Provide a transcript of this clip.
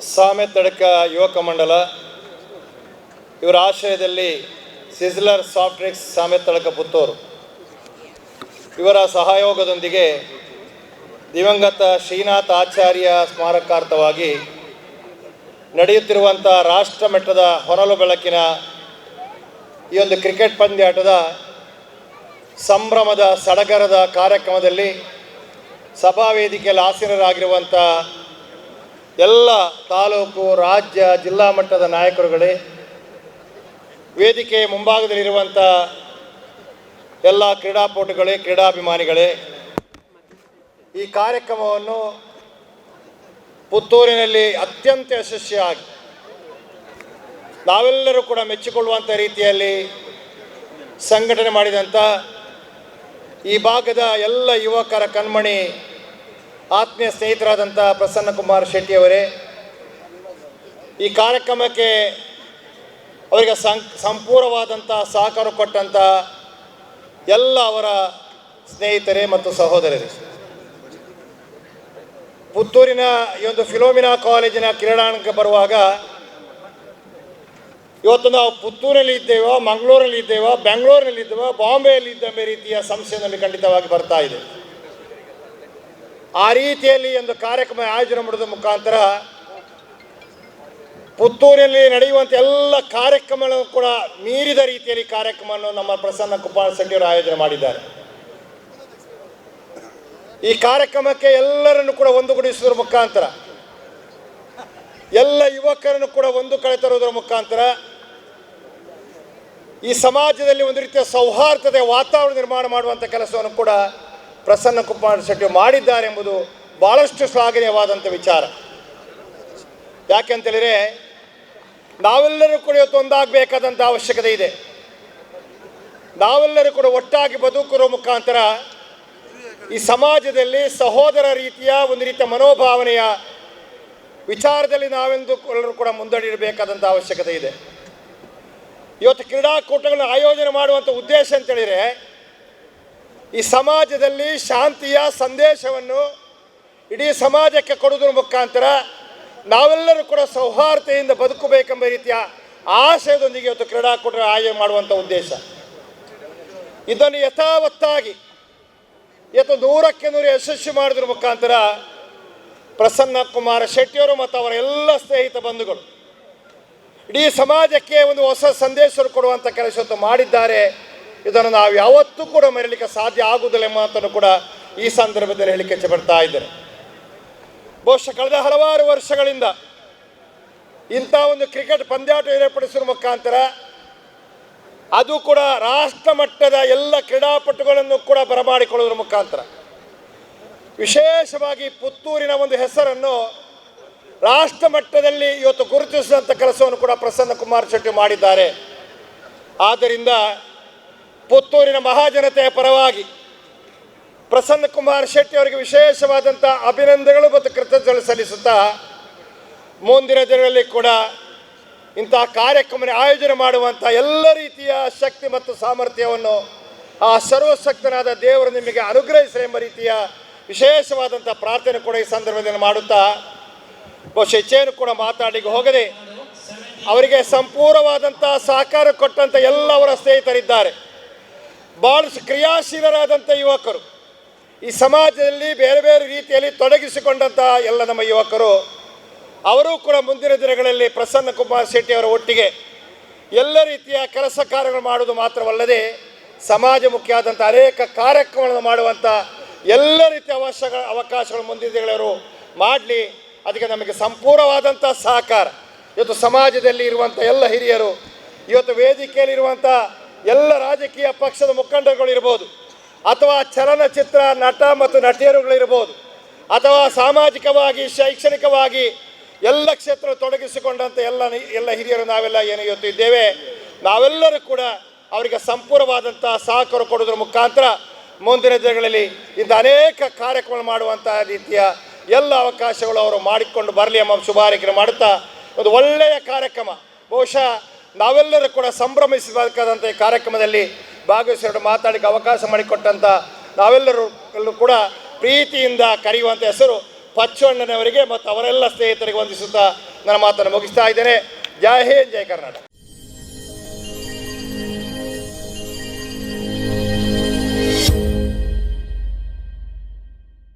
ಸಾಮೆತ್ತಡಕ ಯುವಕ ಮಂಡಲ. ಇವರ ಆಶ್ರಯದಲ್ಲಿ ಸಿಜ್ಲರ್ ಸಾಮೆ ತಡಕ ಪುತ್ತೂರು. ಇವರ ಸಹಯೋಗದೊಂದಿಗೆ ದಿವಂಗತ ಶ್ರೀನಾಥ್ ಆಚಾರ್ಯ ಸ್ಮಾರಕಾರ್ಥವಾಗಿ ನಡೆಯುತ್ತಿರುವಂಥ ರಾಷ್ಟ್ರ ಮಟ್ಟದ ಹೊನಲು ಬೆಳಕಿನ ಈ ಒಂದು ಕ್ರಿಕೆಟ್ ಪಂದ್ಯಾಟದ ಸಂಭ್ರಮದ ಸಡಗರದ ಕಾರ್ಯಕ್ರಮದಲ್ಲಿ ಸಭಾವೇದಿಕೆಯಲ್ಲಿ ಆಸೀನರಾಗಿರುವಂಥ ಎಲ್ಲ ತಾಲೂಕು, ರಾಜ್ಯ, ಜಿಲ್ಲಾ ಮಟ್ಟದ ನಾಯಕರುಗಳೇ, ವೇದಿಕೆ ಮುಂಭಾಗದಲ್ಲಿರುವಂಥ ಎಲ್ಲ ಕ್ರೀಡಾಪಟುಗಳೇ, ಕ್ರೀಡಾಭಿಮಾನಿಗಳೇ, ಈ ಕಾರ್ಯಕ್ರಮವನ್ನು ಪುತ್ತೂರಿನಲ್ಲಿ ಅತ್ಯಂತ ಯಶಸ್ವಿಯಾಗಿ ನಾವೆಲ್ಲರೂ ಕೂಡ ಮೆಚ್ಚಿಕೊಳ್ಳುವಂಥ ರೀತಿಯಲ್ಲಿ ಸಂಘಟನೆ ಮಾಡಿದಂಥ ಈ ಭಾಗದ ಎಲ್ಲ ಯುವಕರ ಕಣ್ಮಣಿ ಆತ್ಮೀಯ ಸ್ನೇಹಿತರಾದಂಥ ಪ್ರಸನ್ನ ಕುಮಾರ್ ಶೆಟ್ಟಿಯವರೇ, ಈ ಕಾರ್ಯಕ್ರಮಕ್ಕೆ ಅವರಿಗೆ ಸಂ, ಸಂಪೂರ್ಣವಾದಂಥ ಸಹಕಾರ ಕೊಟ್ಟಂಥ ಎಲ್ಲ ಅವರ ಸ್ನೇಹಿತರೇ ಮತ್ತು ಸಹೋದರರೇ. ಪುತ್ತೂರಿನ ಈ ಒಂದು ಫಿಲೋಮಿನಾ ಕಾಲೇಜಿನ ಕ್ರೀಡಾಂಗಣಕ್ಕೆ ಬರುವಾಗ ಇವತ್ತು ನಾವು ಪುತ್ತೂರಲ್ಲಿ ಇದ್ದೇವೋ ಮಂಗಳೂರಲ್ಲಿ ಇದ್ದೇವೋ, ಬೆಂಗಳೂರಿನಲ್ಲಿ ಇದ್ದೇವೋ ಬಾಂಬೆಯಲ್ಲಿ ಇದ್ದ ರೀತಿಯ ಸಂಸ್ಥೆಯಲ್ಲಿ ಖಂಡಿತವಾಗಿ ಬರ್ತಾ ಇದೆ. ಆ ರೀತಿಯಲ್ಲಿ ಒಂದು ಕಾರ್ಯಕ್ರಮ ಆಯೋಜನೆ ಮಾಡೋದ್ರ ಮುಖಾಂತರ ಪುತ್ತೂರಿನಲ್ಲಿ ನಡೆಯುವಂಥ ಎಲ್ಲ ಕಾರ್ಯಕ್ರಮಗಳನ್ನು ಕೂಡ ಮೀರಿದ ರೀತಿಯಲ್ಲಿ ಕಾರ್ಯಕ್ರಮವನ್ನು ನಮ್ಮ ಪ್ರಸನ್ನ ಕುಮಾರ್ ಶೆಟ್ಟಿಯವರು ಆಯೋಜನೆ ಮಾಡಿದ್ದಾರೆ. ಈ ಕಾರ್ಯಕ್ರಮಕ್ಕೆ ಎಲ್ಲರನ್ನು ಕೂಡ ಒಂದುಗೂಡಿಸುವುದರ ಮುಖಾಂತರ, ಎಲ್ಲ ಯುವಕರನ್ನು ಕೂಡ ಒಂದು ಕಡೆ ತರುವುದರ ಮುಖಾಂತರ ಈ ಸಮಾಜದಲ್ಲಿ ಒಂದು ರೀತಿಯ ಸೌಹಾರ್ದತೆ ವಾತಾವರಣ ನಿರ್ಮಾಣ ಮಾಡುವಂಥ ಕೆಲಸವನ್ನು ಕೂಡ ಪ್ರಸನ್ನ ಕುಮಾರ್ ಶೆಟ್ಟಿ ಮಾಡಿದ್ದಾರೆ ಎಂಬುದು ಭಾಳಷ್ಟು ಶ್ಲಾಘನೀಯವಾದಂಥ ವಿಚಾರ. ಯಾಕೆಂತೇಳಿದರೆ ನಾವೆಲ್ಲರೂ ಕೂಡ ಇವತ್ತು ಒಂದಾಗಬೇಕಾದಂಥ ಅವಶ್ಯಕತೆ ಇದೆ. ನಾವೆಲ್ಲರೂ ಕೂಡ ಒಟ್ಟಾಗಿ ಬದುಕುವ ಮುಖಾಂತರ ಈ ಸಮಾಜದಲ್ಲಿ ಸಹೋದರ ರೀತಿಯ ಒಂದು ರೀತಿಯ ಮನೋಭಾವನೆಯ ವಿಚಾರದಲ್ಲಿ ನಾವೆಂದು ಎಲ್ಲರೂ ಕೂಡ ಮುಂದಡಿರಬೇಕಾದಂಥ ಅವಶ್ಯಕತೆ ಇದೆ. ಇವತ್ತು ಕ್ರೀಡಾಕೂಟಗಳನ್ನು ಆಯೋಜನೆ ಮಾಡುವಂಥ ಉದ್ದೇಶ ಅಂತೇಳಿದರೆ ಈ ಸಮಾಜದಲ್ಲಿ ಶಾಂತಿಯ ಸಂದೇಶವನ್ನು ಇಡೀ ಸಮಾಜಕ್ಕೆ ಕೊಡುವುದರ ಮುಖಾಂತರ ನಾವೆಲ್ಲರೂ ಕೂಡ ಸೌಹಾರ್ದತೆಯಿಂದ ಬದುಕಬೇಕೆಂಬ ರೀತಿಯ ಆಶಯದೊಂದಿಗೆ ಇವತ್ತು ಕ್ರೀಡಾಕೂಟ ಆಯೋಜನೆ ಮಾಡುವಂಥ ಉದ್ದೇಶ. ಇದನ್ನು ಯಥಾವತ್ತಾಗಿ, ಇವತ್ತು ನೂರಕ್ಕೆ ನೂರು ಯಶಸ್ವಿ ಮಾಡೋದ್ರ ಮುಖಾಂತರ ಪ್ರಸನ್ನ ಕುಮಾರ ಶೆಟ್ಟಿಯವರು ಮತ್ತು ಅವರ ಎಲ್ಲ ಸ್ನೇಹಿತ ಬಂಧುಗಳು ಇಡೀ ಸಮಾಜಕ್ಕೆ ಒಂದು ಹೊಸ ಸಂದೇಶ ಕೊಡುವಂಥ ಕೆಲಸ ಮಾಡಿದ್ದಾರೆ. ಇದನ್ನು ನಾವು ಯಾವತ್ತೂ ಕೂಡ ಮರೀಲಿಕ್ಕೆ ಸಾಧ್ಯ ಆಗುವುದಿಲ್ಲ ಎಂಬ ಮಾತನ್ನು ಕೂಡ ಈ ಸಂದರ್ಭದಲ್ಲಿ ಹೇಳಿಕೆ ಬರ್ತಾ ಇದ್ದೇನೆ. ಬಹುಶಃ ಕಳೆದ ಹಲವಾರು ವರ್ಷಗಳಿಂದ ಇಂಥ ಒಂದು ಕ್ರಿಕೆಟ್ ಪಂದ್ಯಾಟ ಏರ್ಪಡಿಸುವ ಮುಖಾಂತರ ಅದು ಕೂಡ ರಾಷ್ಟ್ರ ಮಟ್ಟದ ಎಲ್ಲ ಕ್ರೀಡಾಪಟುಗಳನ್ನು ಕೂಡ ಬರಮಾಡಿಕೊಳ್ಳುವುದರ ಮುಖಾಂತರ. ವಿಶೇಷವಾಗಿ ಪುತ್ತೂರಿನ ಒಂದು ಹೆಸರನ್ನು ರಾಷ್ಟ್ರ ಮಟ್ಟದಲ್ಲಿ ಇವತ್ತು ಗುರುತಿಸಿದಂಥ ಕೆಲಸವನ್ನು ಕೂಡ ಪ್ರಸನ್ನ ಕುಮಾರ್ ಶೆಟ್ಟಿ ಮಾಡಿದ್ದಾರೆ. ಆದ್ದರಿಂದ ಪುತ್ತೂರಿನ ಮಹಾಜನತೆಯ ಪರವಾಗಿ ಪ್ರಸನ್ನ ಕುಮಾರ್ ಶೆಟ್ಟಿ ಅವರಿಗೆ ವಿಶೇಷವಾದಂಥ ಅಭಿನಂದನೆಗಳು ಮತ್ತು ಕೃತಜ್ಞತೆ ಸಲ್ಲಿಸುತ್ತಾ ಮುಂದಿನ ದಿನಗಳಲ್ಲಿ ಕೂಡ ಇಂತಹ ಕಾರ್ಯಕ್ರಮ ಆಯೋಜನೆ ಮಾಡುವಂಥ ಎಲ್ಲ ರೀತಿಯ ಶಕ್ತಿ ಮತ್ತು ಸಾಮರ್ಥ್ಯವನ್ನು ಆ ಸರ್ವಶಕ್ತನಾದ ದೇವರು ನಿಮಗೆ ಅನುಗ್ರಹಿಸಲಿ ಎಂಬ ರೀತಿಯ ವಿಶೇಷವಾದಂಥ ಪ್ರಾರ್ಥನೆ ಕೂಡ ಈ ಸಂದರ್ಭದಲ್ಲಿ ಮಾಡುತ್ತಾ ಬಹುಶಃ ಹೆಚ್ಚೇನು ಕೂಡ ಮಾತಾಡಿಗೆ ಹೋಗದೆ ಅವರಿಗೆ ಸಂಪೂರ್ಣವಾದಂಥ ಸಹಕಾರ ಕೊಟ್ಟಂಥ ಎಲ್ಲವರ ಸ್ನೇಹಿತರಿದ್ದಾರೆ. ಭಾಳಷ್ಟು ಕ್ರಿಯಾಶೀಲರಾದಂಥ ಯುವಕರು. ಈ ಸಮಾಜದಲ್ಲಿ ಬೇರೆ ಬೇರೆ ರೀತಿಯಲ್ಲಿ ತೊಡಗಿಸಿಕೊಂಡಂತಹ ಎಲ್ಲ ನಮ್ಮ ಯುವಕರು, ಅವರೂ ಕೂಡ ಮುಂದಿನ ದಿನಗಳಲ್ಲಿ ಪ್ರಸನ್ನ ಕುಮಾರ್ ಶೆಟ್ಟಿ ಅವರ ಒಟ್ಟಿಗೆ ಎಲ್ಲ ರೀತಿಯ ಕೆಲಸ ಕಾರ್ಯಗಳು ಮಾಡುವುದು ಮಾತ್ರವಲ್ಲದೆ ಸಮಾಜಮುಖಿಯಾದಂಥ ಅನೇಕ ಕಾರ್ಯಕ್ರಮಗಳನ್ನು ಮಾಡುವಂಥ ಎಲ್ಲ ರೀತಿಯ ಅವಶ್ಯಗಳ ಅವಕಾಶಗಳು ಮುಂದಿನ ದಿನಗಳವರು ಮಾಡಲಿ. ಅದಕ್ಕೆ ನಮಗೆ ಸಂಪೂರ್ಣವಾದಂಥ ಸಹಕಾರ. ಇವತ್ತು ಸಮಾಜದಲ್ಲಿ ಇರುವಂಥ ಎಲ್ಲ ಹಿರಿಯರು, ಇವತ್ತು ವೇದಿಕೆಯಲ್ಲಿರುವಂಥ ಎಲ್ಲ ರಾಜಕೀಯ ಪಕ್ಷದ ಮುಖಂಡರುಗಳು ಇರ್ಬೋದು ಅಥವಾ ಚಲನಚಿತ್ರ ನಟ ಮತ್ತು ನಟಿಯರುಗಳಿರ್ಬೋದು, ಅಥವಾ ಸಾಮಾಜಿಕವಾಗಿ, ಶೈಕ್ಷಣಿಕವಾಗಿ ಎಲ್ಲ ಕ್ಷೇತ್ರ ತೊಡಗಿಸಿಕೊಂಡಂಥ ಎಲ್ಲ ಎಲ್ಲ ಹಿರಿಯರು ನಾವೆಲ್ಲ ಏನು ಇದ್ದೇವೆ ನಾವೆಲ್ಲರೂ ಕೂಡ ಅವರಿಗೆ ಸಂಪೂರ್ಣವಾದಂಥ ಸಹಕಾರ ಕೊಡೋದ್ರ ಮುಖಾಂತರ ಮುಂದಿನ ದಿನಗಳಲ್ಲಿ ಇಂಥ ಅನೇಕ ಕಾರ್ಯಕ್ರಮ ಮಾಡುವಂತಹ ರೀತಿಯ ಎಲ್ಲ ಅವಕಾಶಗಳು ಅವರು ಮಾಡಿಕೊಂಡು ಬರಲಿ ಎಂಬ ಶುಭಾರೈಕೆ ಮಾಡುತ್ತಾ ಒಂದು ಒಳ್ಳೆಯ ಕಾರ್ಯಕ್ರಮ. ಬಹುಶಃ ನಾವೆಲ್ಲರೂ ಕೂಡ ಸಂಭ್ರಮಿಸಬೇಕಾದಂಥ ಈ ಕಾರ್ಯಕ್ರಮದಲ್ಲಿ ಭಾಗವಹಿಸಿ ಮಾತಾಡಲಿಕ್ಕೆ ಅವಕಾಶ ಮಾಡಿಕೊಟ್ಟಂಥ ನಾವೆಲ್ಲರೂ ಕೂಡ ಪ್ರೀತಿಯಿಂದ ಕರೆಯುವಂಥ ಹೆಸರು ಪಚ್ಚಣ್ಣನವರಿಗೆ ಮತ್ತು ಅವರೆಲ್ಲ ಸ್ನೇಹಿತರಿಗೆ ವಂದಿಸುತ್ತಾ ನನ್ನ ಮಾತನ್ನು ಮುಗಿಸ್ತಾ ಇದ್ದೇನೆ. ಜಯ ಹೇ ಜೈ ಕರ್ನಾಟಕ.